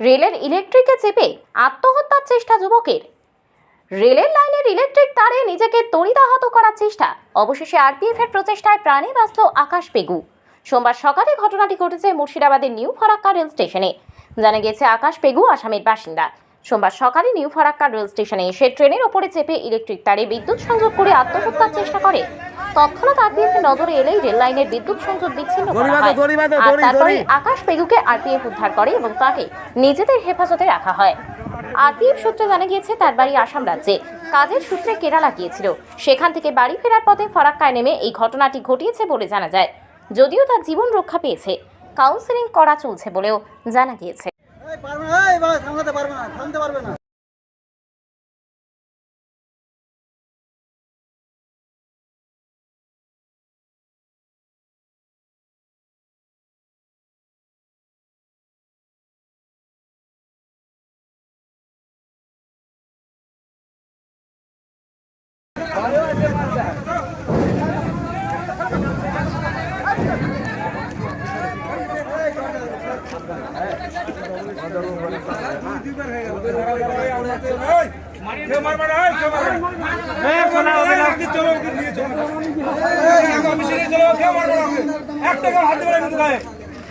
রেলের ইলেকট্রিকে চেপে আত্মহত্যার চেষ্টা যুবকের। রেলের লাইনের ইলেকট্রিক তারে নিজেকে তড়িদাহত করার চেষ্টা। অবশেষে আরপিএফ এর প্রচেষ্টায় প্রাণে বাঁচল আকাশ পেগু। সোমবার সকালে ঘটনাটি ঘটেছে মুর্শিদাবাদের নিউ ফরাক্কা রেল স্টেশনে। জানা গেছে আকাশ পেগু আসামের বাসিন্দা। সোমবার সকালে নিউ ফরাক্কা রেল স্টেশনে এসে ট্রেনের ওপরে চেপে ইলেকট্রিক তারে বিদ্যুৎ সংযোগ করে আত্মহত্যার চেষ্টা করে। তৎক্ষণাৎ আরপিএফ নজরে এলেই রেল লাইনের বিদ্যুৎ সংযোগ বিচ্ছিন্ন করা হয়। আর তারপরে আকাশ পেগুকে আরপিএফ উদ্ধার করে এবং তাকে নিজেদের হেফাজতে রাখা হয়। আরপিএফ সূত্রে জানা গিয়েছে তার বাড়ি আসাম রাজ্যে। কাজের সূত্রে কেরালা গিয়েছিল। সেখান থেকে বাড়ি ফেরার পথে ফারাক্কায় নেমে এই ঘটনাটি ঘটিয়েছে বলে জানা যায়। যদিও তার জীবন রক্ষা পেয়েছে। কাউন্সেলিং করা চলছে বলেও জানা গিয়েছে। এই পারবে না এই বাবা সামলাতে পারবে না থামতে পারবে না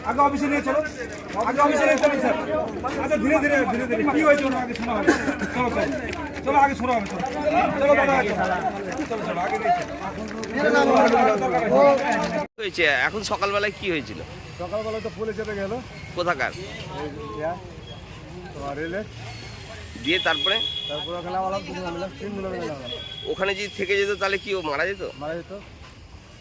আগে অফিসে নিয়ে চলো। আগে অফিসে নিয়ে চলো স্যার। আচ্ছা ধীরে ধীরে ধীরে ধীরে। কি হয়েছে আগে শোনা হবে? চলো চলো চলো আগে শোনা হবে চলো। চলো দাদা চলো চলো আগে নিয়ে চলো। হয়েছে? এখন সকালবেলায় কি হয়েছিল? সকালবেলা তো পুলিশ গেল। কোথাকার? দিয়ে তারপরে? তারপর ওখানে যদি থেকে যেত তাহলে কি ও মারা যেত? মারা যেত।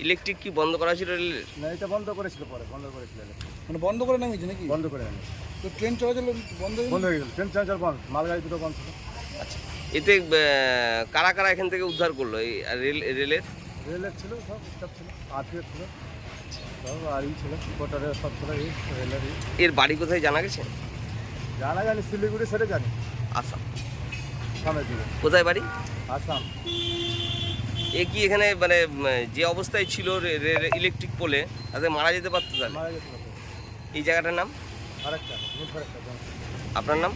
ইলেকট্রিক কি বন্ধ করা ছিল রেলের? না এটা বন্ধ করেছিল পরে বন্ধ করেছিল মানে বন্ধ করে নামিয়েছে নাকি? বন্ধ করে আমি তো ট্রেন চলাচল বন্ধ বন্ধ হয়ে গেল। ট্রেন চলাচল বন্ধ মালগাড়ি দুটো বন্ধ ছিল। এতে কারা কারা এখান থেকে উদ্ধার করল? এই রেল রেলের? রেলের ছিল সব স্টাফ ছিল আরপিএফ ছিল। সব আর ছিল কোটারের সব ছিল রেলের এর বাড়ি কোথায় জানা গেছে? জানা জানি শিলিগুড়ি সেটা জানি। আসাম। সামনের দিকে। কোথায় বাড়ি? আসাম। এ কি এখানে মানে যে অবস্থায় ছিল ইলেকট্রিক পোলে তাতে মারা যেতে পারতো তাহলে? মারা গেছিল এই জায়গাটার নাম? আরেকটা আপনার নাম?